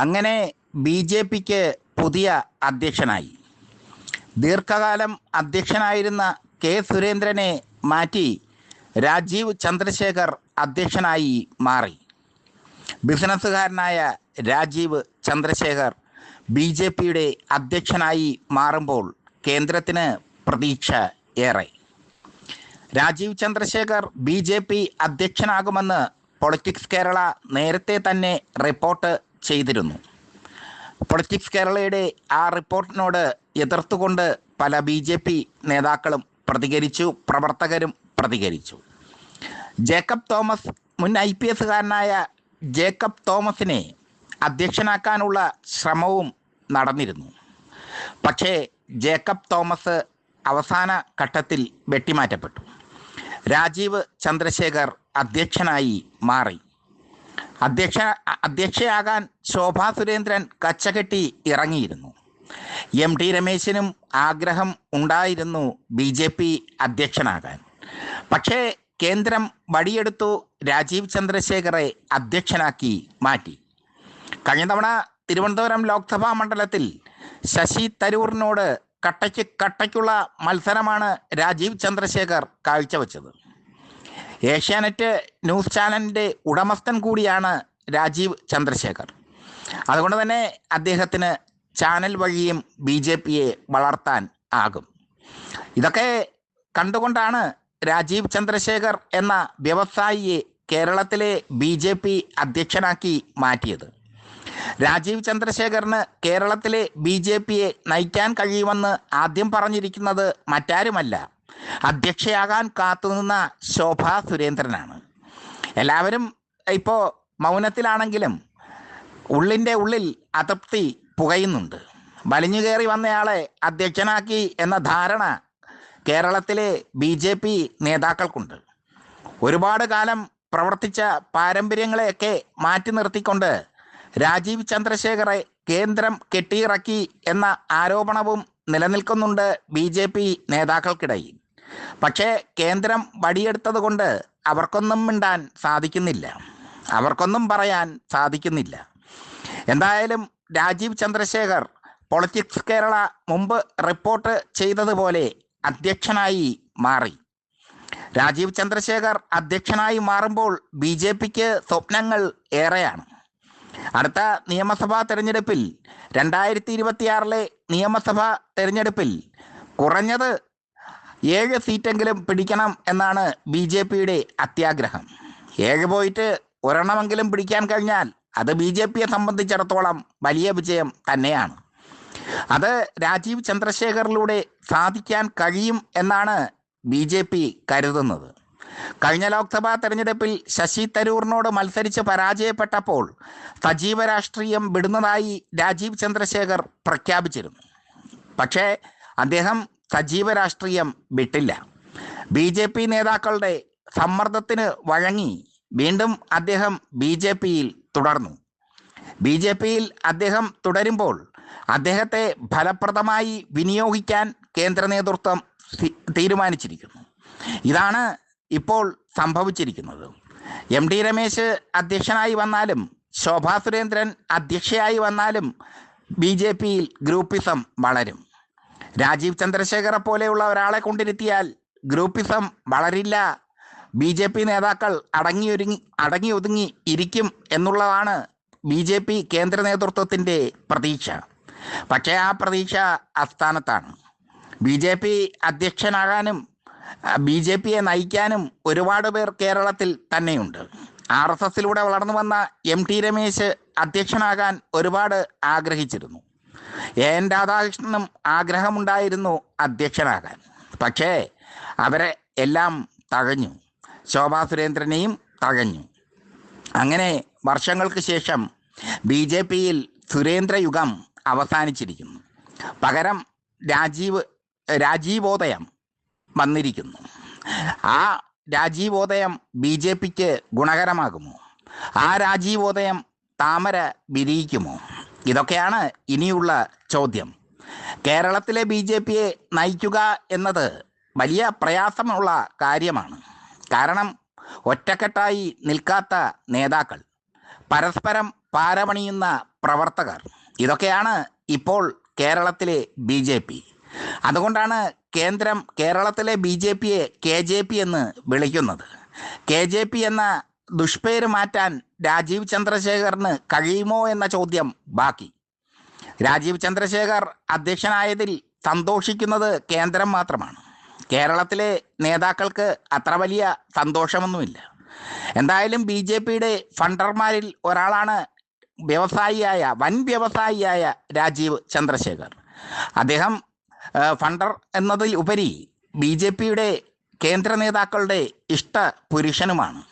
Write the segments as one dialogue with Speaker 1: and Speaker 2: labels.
Speaker 1: അങ്ങനെ B J പിക്ക് പുതിയ അധ്യക്ഷനായി. ദീർഘകാലം അധ്യക്ഷനായിരുന്ന കെ സുരേന്ദ്രനെ മാറ്റി രാജീവ് ചന്ദ്രശേഖർ അധ്യക്ഷനായി മാറി. ബിസിനസ്സുകാരനായ രാജീവ് ചന്ദ്രശേഖർ ബി ജെ പിയുടെ അധ്യക്ഷനായി മാറുമ്പോൾ കേന്ദ്രത്തിന് പ്രതീക്ഷ ഏറെ. Rajeev Chandrasekhar B J P അധ്യക്ഷനാകുമെന്ന് politics Kerala നേരത്തെ തന്നെ റിപ്പോർട്ട് ചെയ്തിരുന്നു. പൊളിറ്റിക്സ് കേരളയുടെ ആ റിപ്പോർട്ടിനോട് എതിർത്തുകൊണ്ട് പല ബി ജെ പി നേതാക്കളും പ്രതികരിച്ചു പ്രവർത്തകരും പ്രതികരിച്ചു. ജേക്കബ് തോമസ് മുൻ ഐ പി എസുകാരനായ ജേക്കബ് തോമസിനെ അധ്യക്ഷനാക്കാനുള്ള ശ്രമവും നടന്നിരുന്നു. പക്ഷേ ജേക്കബ് തോമസ് അവസാന ഘട്ടത്തിൽ വെട്ടിമാറ്റപ്പെട്ടു. രാജീവ് ചന്ദ്രശേഖർ അധ്യക്ഷനായി മാറി. അധ്യക്ഷ അധ്യക്ഷയാകാൻ ശോഭാ സുരേന്ദ്രൻ കച്ചകെട്ടി ഇറങ്ങിയിരുന്നു. എം ടി രമേശിനും ആഗ്രഹം ഉണ്ടായിരുന്നു ബി ജെ പി അധ്യക്ഷനാകാൻ. പക്ഷേ കേന്ദ്രം വടിയെടുത്തു രാജീവ് ചന്ദ്രശേഖറെ അധ്യക്ഷനാക്കി മാറ്റി. കഴിഞ്ഞ തവണ തിരുവനന്തപുരം ലോക്സഭാ മണ്ഡലത്തിൽ ശശി തരൂറിനോട് കട്ടയ്ക്ക് കട്ടയ്ക്കുള്ള മത്സരമാണ് രാജീവ് ചന്ദ്രശേഖർ കാഴ്ചവെച്ചത്. ഏഷ്യാനെറ്റ് ന്യൂസ് ചാനലിന്റെ ഉടമസ്ഥൻ കൂടിയാണ് രാജീവ് ചന്ദ്രശേഖർ. അതുകൊണ്ട് തന്നെ അദ്ദേഹത്തിന് ചാനൽ വഴിയും ബി ജെ പിയെ വളർത്താൻ ആകും. ഇതൊക്കെ കണ്ടുകൊണ്ടാണ് രാജീവ് ചന്ദ്രശേഖർ എന്ന വ്യവസായിയെ കേരളത്തിലെ ബി ജെ പി അധ്യക്ഷനാക്കി മാറ്റിയത്. രാജീവ് ചന്ദ്രശേഖറിന് കേരളത്തിലെ ബി ജെ പിയെ നയിക്കാൻ കഴിയുമെന്ന് ആദ്യം പറഞ്ഞിരിക്കുന്നത് മറ്റാരുമല്ല അധ്യക്ഷയാകാൻ കാത്തുനിന്ന ശോഭ സുരേന്ദ്രനാണ്. എല്ലാവരും ഇപ്പോൾ മൗനത്തിലാണെങ്കിലും ഉള്ളിന്റെ ഉള്ളിൽ അതൃപ്തി പുകയുന്നുണ്ട്. വലിഞ്ഞു കയറി വന്നയാളെ അധ്യക്ഷനാക്കി എന്ന ധാരണ കേരളത്തിലെ ബി ജെ പി നേതാക്കൾക്കുണ്ട്. ഒരുപാട് കാലം പ്രവർത്തിച്ച പാരമ്പര്യങ്ങളെയൊക്കെ മാറ്റി നിർത്തിക്കൊണ്ട് രാജീവ് ചന്ദ്രശേഖറെ കേന്ദ്രം കെട്ടിയിറക്കി എന്ന ആരോപണവും നിലനിൽക്കുന്നുണ്ട് ബി നേതാക്കൾക്കിടയിൽ. പക്ഷേ കേന്ദ്രം വടിയെടുത്തത് കൊണ്ട് അവർക്കൊന്നും മിണ്ടാൻ സാധിക്കുന്നില്ല. അവർക്കൊന്നും പറയാൻ സാധിക്കുന്നില്ല. എന്തായാലും രാജീവ് ചന്ദ്രശേഖർ പൊളിറ്റിക്സ് കേരള മുമ്പ് റിപ്പോർട്ട് ചെയ്തതുപോലെ അധ്യക്ഷനായി മാറി. രാജീവ് ചന്ദ്രശേഖർ അധ്യക്ഷനായി മാറുമ്പോൾ ബി ജെ പിക്ക് സ്വപ്നങ്ങൾ ഏറെയാണ്. അടുത്ത നിയമസഭാ തെരഞ്ഞെടുപ്പിൽ രണ്ടായിരത്തി ഇരുപത്തിയാറിലെ നിയമസഭാ തെരഞ്ഞെടുപ്പിൽ കുറഞ്ഞത് ഏഴ് സീറ്റെങ്കിലും പിടിക്കണം എന്നാണ് ബി ജെ പിയുടെ അത്യാഗ്രഹം. ഏഴ് പോയിട്ട് ഒരെണ്ണമെങ്കിലും പിടിക്കാൻ കഴിഞ്ഞാൽ അത് ബി ജെ പിയെ സംബന്ധിച്ചിടത്തോളം വലിയ വിജയം തന്നെയാണ്. അത് രാജീവ് ചന്ദ്രശേഖറിലൂടെ സാധിക്കാൻ കഴിയും എന്നാണ് ബി ജെ പി കരുതുന്നത്. കഴിഞ്ഞ ലോക്സഭാ തെരഞ്ഞെടുപ്പിൽ ശശി തരൂറിനോട് മത്സരിച്ച് പരാജയപ്പെട്ടപ്പോൾ സജീവ രാഷ്ട്രീയം വിടുന്നതായി രാജീവ് ചന്ദ്രശേഖർ പ്രഖ്യാപിച്ചിരുന്നു. പക്ഷേ അദ്ദേഹം സജീവ രാഷ്ട്രീയം വിട്ടില്ല. ബി ജെ പി നേതാക്കളുടെ സമ്മർദ്ദത്തിന് വഴങ്ങി വീണ്ടും അദ്ദേഹം ബി ജെ പിയിൽ തുടർന്നു. ബി ജെ പിയിൽ അദ്ദേഹം തുടരുമ്പോൾ അദ്ദേഹത്തെ ഫലപ്രദമായി വിനിയോഗിക്കാൻ കേന്ദ്ര നേതൃത്വം തീരുമാനിച്ചിരിക്കുന്നു. ഇതാണ് ഇപ്പോൾ സംഭവിച്ചിരിക്കുന്നത്. എം ഡി രമേശ് അധ്യക്ഷനായി വന്നാലും ശോഭാ സുരേന്ദ്രൻ അധ്യക്ഷയായി വന്നാലും ബി ജെ പിയിൽ ഗ്രൂപ്പിസം വളരും. രാജീവ് ചന്ദ്രശേഖറെ പോലെയുള്ള ഒരാളെ കൊണ്ടിരുത്തിയാൽ ഗ്രൂപ്പിസം വളരില്ല. ബി ജെ പി നേതാക്കൾ അടങ്ങിയൊരുങ്ങി അടങ്ങി ഒതുങ്ങി ഇരിക്കും എന്നുള്ളതാണ് ബി ജെ പി കേന്ദ്ര നേതൃത്വത്തിന്റെ പ്രതീക്ഷ. പക്ഷേ ആ പ്രതീക്ഷ അസ്ഥാനത്താണ്. ബി ജെ പി അധ്യക്ഷനാകാനും ബി ജെ പിയെ നയിക്കാനും ഒരുപാട് പേർ കേരളത്തിൽ തന്നെയുണ്ട്. ആർ എസ് എസിലൂടെ വളർന്നു വന്ന എം ടി രമേശ് അധ്യക്ഷനാകാൻ ഒരുപാട് ആഗ്രഹിച്ചിരുന്നു. എ എൻ രാധാകൃഷ്ണനും ആഗ്രഹമുണ്ടായിരുന്നു അധ്യക്ഷനാകാൻ. പക്ഷേ അവരെ എല്ലാം തകഞ്ഞു. ശോഭാ സുരേന്ദ്രനെയും തകഞ്ഞു. അങ്ങനെ വർഷങ്ങൾക്ക് ശേഷം ബി ജെ പിയിൽ സുരേന്ദ്രയുഗം അവസാനിച്ചിരിക്കുന്നു. പകരം രാജീവ് രാജീവോദയം വന്നിരിക്കുന്നു. ആ രാജീവോദയം ബി ജെ പിക്ക് ഗുണകരമാകുമോ? ആ രാജീവോദയം താമര വിരിയിക്കുമോ? ഇതൊക്കെയാണ് ഇനിയുള്ള ചോദ്യം. കേരളത്തിലെ ബി ജെ പിയെ നയിക്കുക എന്നത് വലിയ പ്രയാസമുള്ള കാര്യമാണ്. കാരണം ഒറ്റക്കെട്ടായി നിൽക്കാത്ത നേതാക്കൾ പരസ്പരം പാരമണിയുന്ന പ്രവർത്തകർ ഇതൊക്കെയാണ് ഇപ്പോൾ കേരളത്തിലെ ബി ജെ പി. അതുകൊണ്ടാണ് കേന്ദ്രം കേരളത്തിലെ ബി ജെ പിയെ കെ ജെ പി എന്ന് വിളിക്കുന്നത്. കെ ജെ പി എന്ന ദുഷ്പേര് മാറ്റാൻ രാജീവ് ചന്ദ്രശേഖറിന് കഴിയുമോ എന്ന ചോദ്യം ബാക്കി. രാജീവ് ചന്ദ്രശേഖർ അധ്യക്ഷനായതിൽ സന്തോഷിക്കുന്നത് കേന്ദ്രം മാത്രമാണ്. കേരളത്തിലെ നേതാക്കൾക്ക് അത്ര വലിയ സന്തോഷമൊന്നുമില്ല. എന്തായാലും ബി ജെ പിയുടെ ഫണ്ടർമാരിൽ ഒരാളാണ് വ്യവസായിയായ വൻ വ്യവസായിയായ രാജീവ് ചന്ദ്രശേഖർ. അദ്ദേഹം ഫണ്ടർ എന്നതിൽ ഉപരി ബി ജെ പിയുടെ കേന്ദ്ര നേതാക്കളുടെ ഇഷ്ട പുരുഷനുമാണ്.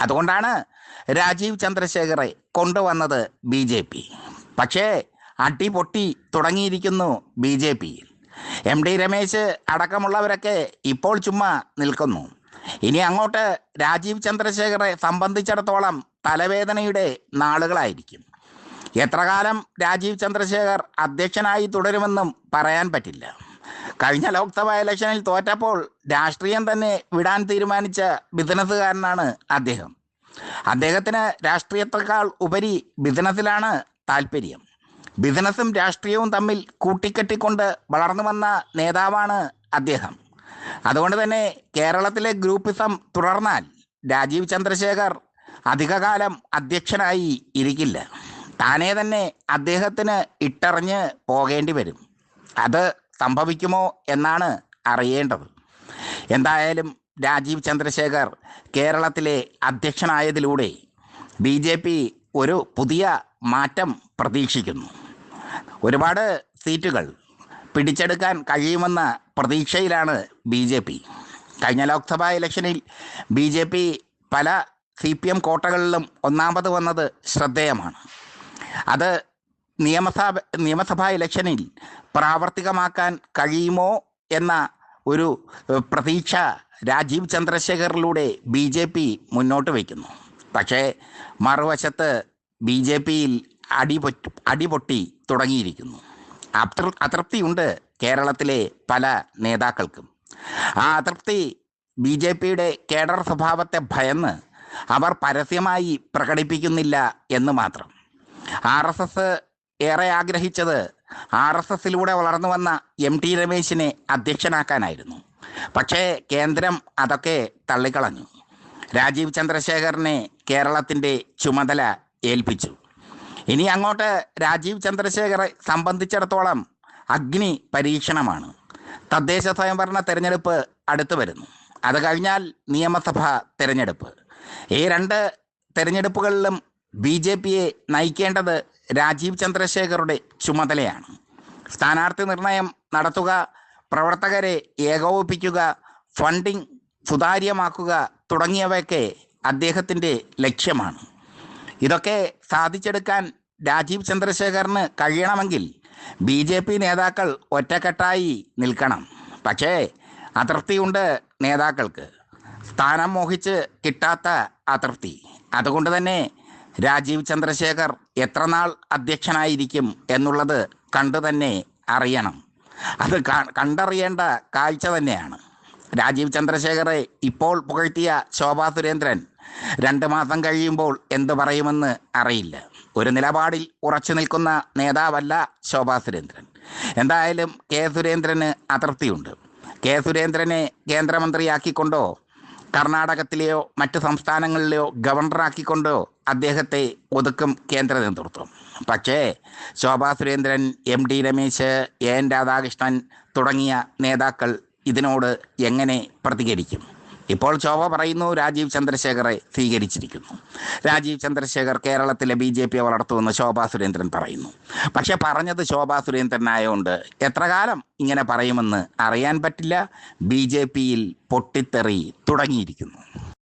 Speaker 1: അതുകൊണ്ടാണ് രാജീവ് ചന്ദ്രശേഖറെ കൊണ്ടുവന്നത് ബി ജെ പി. പക്ഷേ അട്ടി പൊട്ടി തുടങ്ങിയിരിക്കുന്നു ബി ജെ പിയിൽ എം ഡി രമേശ് അടക്കമുള്ളവരൊക്കെ ഇപ്പോൾ ചുമ്മാ നിൽക്കുന്നു. ഇനി അങ്ങോട്ട് രാജീവ് ചന്ദ്രശേഖറെ സംബന്ധിച്ചിടത്തോളം തലവേദനയുടെ നാളുകളായിരിക്കും. എത്ര കാലം രാജീവ് ചന്ദ്രശേഖർ അധ്യക്ഷനായി തുടരുമെന്നും പറയാൻ പറ്റില്ല. കഴിഞ്ഞ ലോക്സഭാ ഇലക്ഷനിൽ തോറ്റപ്പോൾ രാഷ്ട്രീയം തന്നെ വിടാൻ തീരുമാനിച്ച ബിസിനസ്സുകാരനാണ് അദ്ദേഹം. അദ്ദേഹത്തിന് രാഷ്ട്രീയത്തെക്കാൾ ഉപരി ബിസിനസ്സിലാണ് താല്പര്യം ബിസിനസ്സും രാഷ്ട്രീയവും തമ്മിൽ കൂട്ടിക്കെട്ടിക്കൊണ്ട് വളർന്നു വന്ന നേതാവാണ് അദ്ദേഹം. അതുകൊണ്ട് തന്നെ കേരളത്തിലെ ഗ്രൂപ്പിസം തുടർന്നാൽ രാജീവ് ചന്ദ്രശേഖർ അധികകാലം അധ്യക്ഷനായി ഇരിക്കില്ല. താനേ തന്നെ അദ്ദേഹത്തിന് ഇട്ടറിഞ്ഞ് പോകേണ്ടി വരും. അത് സംഭവിക്കുമോ എന്നാണ് അറിയേണ്ടത്. എന്തായാലും രാജീവ് ചന്ദ്രശേഖർ കേരളത്തിലെ അധ്യക്ഷനായതിലൂടെ ബി ജെ പി ഒരു പുതിയ മാറ്റം പ്രതീക്ഷിക്കുന്നു. ഒരുപാട് സീറ്റുകൾ പിടിച്ചെടുക്കാൻ കഴിയുമെന്ന പ്രതീക്ഷയിലാണ് ബി ജെ പി. കഴിഞ്ഞ ലോക്സഭാ ഇലക്ഷനിൽ ബി ജെ പി പല സി പി എം കോട്ടകളിലും ഒന്നാമത് വന്നത് ശ്രദ്ധേയമാണ്. അത് നിയമസഭ നിയമസഭാ ഇലക്ഷനിൽ പ്രാവർത്തികമാക്കാൻ കഴിയുമോ എന്ന ഒരു പ്രതീക്ഷ രാജീവ് ചന്ദ്രശേഖറിലൂടെ ബി ജെ പി മുന്നോട്ട് വയ്ക്കുന്നു. പക്ഷേ മറുവശത്ത് ബി ജെ പിയിൽ അടിപൊറ്റ് അടിപൊട്ടി തുടങ്ങിയിരിക്കുന്നു. അതൃ അതൃപ്തിയുണ്ട് കേരളത്തിലെ പല നേതാക്കൾക്കും. ആ അതൃപ്തി ബി ജെ പിയുടെ കേഡർ സ്വഭാവത്തെ ഭയന്ന് അവർ പരസ്യമായി പ്രകടിപ്പിക്കുന്നില്ല എന്ന് മാത്രം. ആർ എസ് എസ് ഏറെ ആഗ്രഹിച്ചത് ആർ എസ് എസിലൂടെ വളർന്നു വന്ന എം ടി രമേശിനെ അധ്യക്ഷനാക്കാനായിരുന്നു. പക്ഷേ കേന്ദ്രം അതൊക്കെ തള്ളിക്കളഞ്ഞു. രാജീവ് ചന്ദ്രശേഖറിനെ കേരളത്തിന്റെ ചുമതല ഏൽപ്പിച്ചു. ഇനി അങ്ങോട്ട് രാജീവ് ചന്ദ്രശേഖറെ സംബന്ധിച്ചിടത്തോളം അഗ്നി പരീക്ഷണമാണ്. തദ്ദേശ സ്വയംഭരണ തെരഞ്ഞെടുപ്പ് അടുത്തു വരുന്നു. അത് കഴിഞ്ഞാൽ നിയമസഭാ തെരഞ്ഞെടുപ്പ്. ഈ രണ്ട് തെരഞ്ഞെടുപ്പുകളിലും ബി ജെ പിയെ നയിക്കേണ്ടത് രാജീവ് ചന്ദ്രശേഖറുടെ ചുമതലയാണ്. സ്ഥാനാർത്ഥി നിർണയം നടത്തുക പ്രവർത്തകരെ ഏകോപിപ്പിക്കുക ഫണ്ടിംഗ് സുതാര്യമാക്കുക തുടങ്ങിയവയൊക്കെ അദ്ദേഹത്തിന്റെ ലക്ഷ്യമാണ്. ഇതൊക്കെ സാധിച്ചെടുക്കാൻ രാജീവ് ചന്ദ്രശേഖറിന് കഴിയണമെങ്കിൽ ബി ജെ പി നേതാക്കൾ ഒറ്റക്കെട്ടായി നിൽക്കണം. പക്ഷേ അതൃപ്തിയുണ്ട് നേതാക്കൾക്ക്. സ്ഥാനം മോഹിച്ച് കിട്ടാത്ത അതൃപ്തി. അതുകൊണ്ട് തന്നെ രാജീവ് ചന്ദ്രശേഖർ എത്ര നാൾ അധ്യക്ഷനായിരിക്കും എന്നുള്ളത് കണ്ടു തന്നെ അറിയണം. അത് കണ്ടറിയേണ്ട കാഴ്ച തന്നെയാണ്. രാജീവ് ചന്ദ്രശേഖറെ ഇപ്പോൾ പുകഴ്ത്തിയ ശോഭാ സുരേന്ദ്രൻ രണ്ട് മാസം കഴിയുമ്പോൾ എന്തു പറയുമെന്ന് അറിയില്ല. ഒരു നിലപാടിൽ ഉറച്ചു നിൽക്കുന്ന നേതാവല്ല ശോഭാ സുരേന്ദ്രൻ. എന്തായാലും കെ സുരേന്ദ്രന് അതൃപ്തിയുണ്ട്. കെ സുരേന്ദ്രനെ കേന്ദ്രമന്ത്രിയാക്കിക്കൊണ്ടോ കർണാടകത്തിലെയോ മറ്റ് സംസ്ഥാനങ്ങളിലെയോ ഗവർണറാക്കിക്കൊണ്ടോ അദ്ദേഹത്തെ ഒതുക്കും കേന്ദ്ര നേതൃത്വം. പക്ഷേ Shobha Surendran M D Ramesh A N Radhakrishnan തുടങ്ങിയ നേതാക്കൾ ഇതിനോട് എങ്ങനെ പ്രതികരിക്കും? ഇപ്പോൾ ശോഭ പറയുന്നു രാജീവ് ചന്ദ്രശേഖറെ സ്വീകരിച്ചിരിക്കുന്നു. രാജീവ് ചന്ദ്രശേഖർ കേരളത്തിലെ ബി ജെ പിയെ വളർത്തുമെന്ന് ശോഭാ സുരേന്ദ്രൻ പറയുന്നു. പക്ഷെ പറഞ്ഞത് ശോഭാ സുരേന്ദ്രനായതുകൊണ്ട് എത്ര കാലം ഇങ്ങനെ പറയുമെന്ന് അറിയാൻ പറ്റില്ല. ബി ജെ പിയിൽ പൊട്ടിത്തെറി തുടങ്ങിയിരിക്കുന്നു.